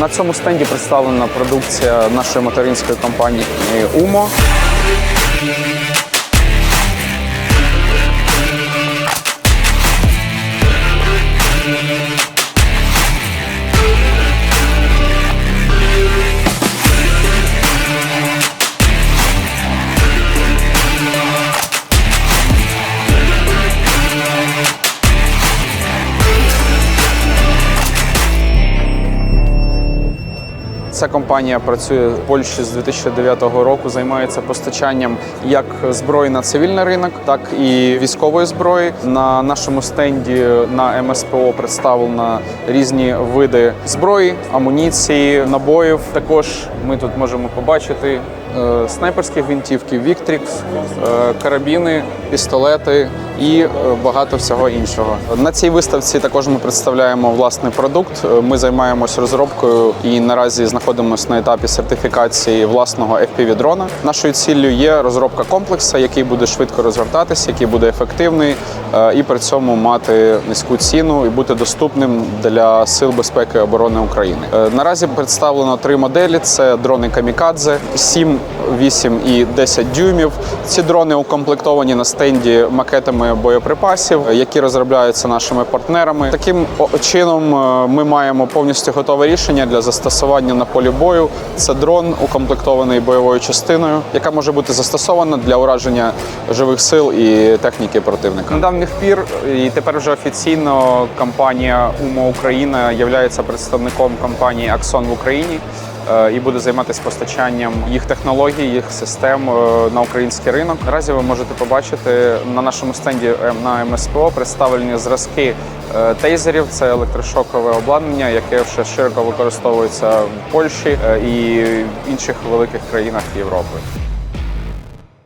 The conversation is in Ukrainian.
На цьому стенді представлена продукція нашої материнської компанії УМО. Ця компанія працює в Польщі з 2009 року, займається постачанням як зброї на цивільний ринок, так і військової зброї. На нашому стенді на МСПО представлено різні види зброї, амуніції, набоїв. Також ми тут можемо побачити е, снайперські гвинтівки, Віктрікс, е, карабіни, пістолети і е, багато всього іншого. На цій виставці також ми представляємо власний продукт. Ми займаємося розробкою і наразі знаходимося на етапі сертифікації власного FPV-дрона. Нашою ціллю є розробка комплексу, який буде швидко розгортатися, який буде ефективний е, і при цьому мати низьку ціну і бути доступним для сил безпеки і оборони України. Е, Наразі представлено три моделі: це дрони Камікадзе 7, 8 і 10 дюймів. Ці дрони укомплектовані на стенді макетами боєприпасів, які розробляються нашими партнерами. Таким чином е, ми маємо повністю готове рішення для застосування на полі бою. Це дрон, укомплектований бойовою частиною, яка може бути застосована для ураження живих сил і техніки противника. На давніх пір і тепер вже офіційно компанія УМО Україна є представником компанії Аксон в Україні і буде займатися постачанням їх технологій, їх систем е, на український ринок. Наразі ви можете побачити на нашому стенді е, на МСПО представлені зразки е, тейзерів. Це електрошокове обладнання, яке вже широко використовується в Польщі е, і в інших великих країнах Європи.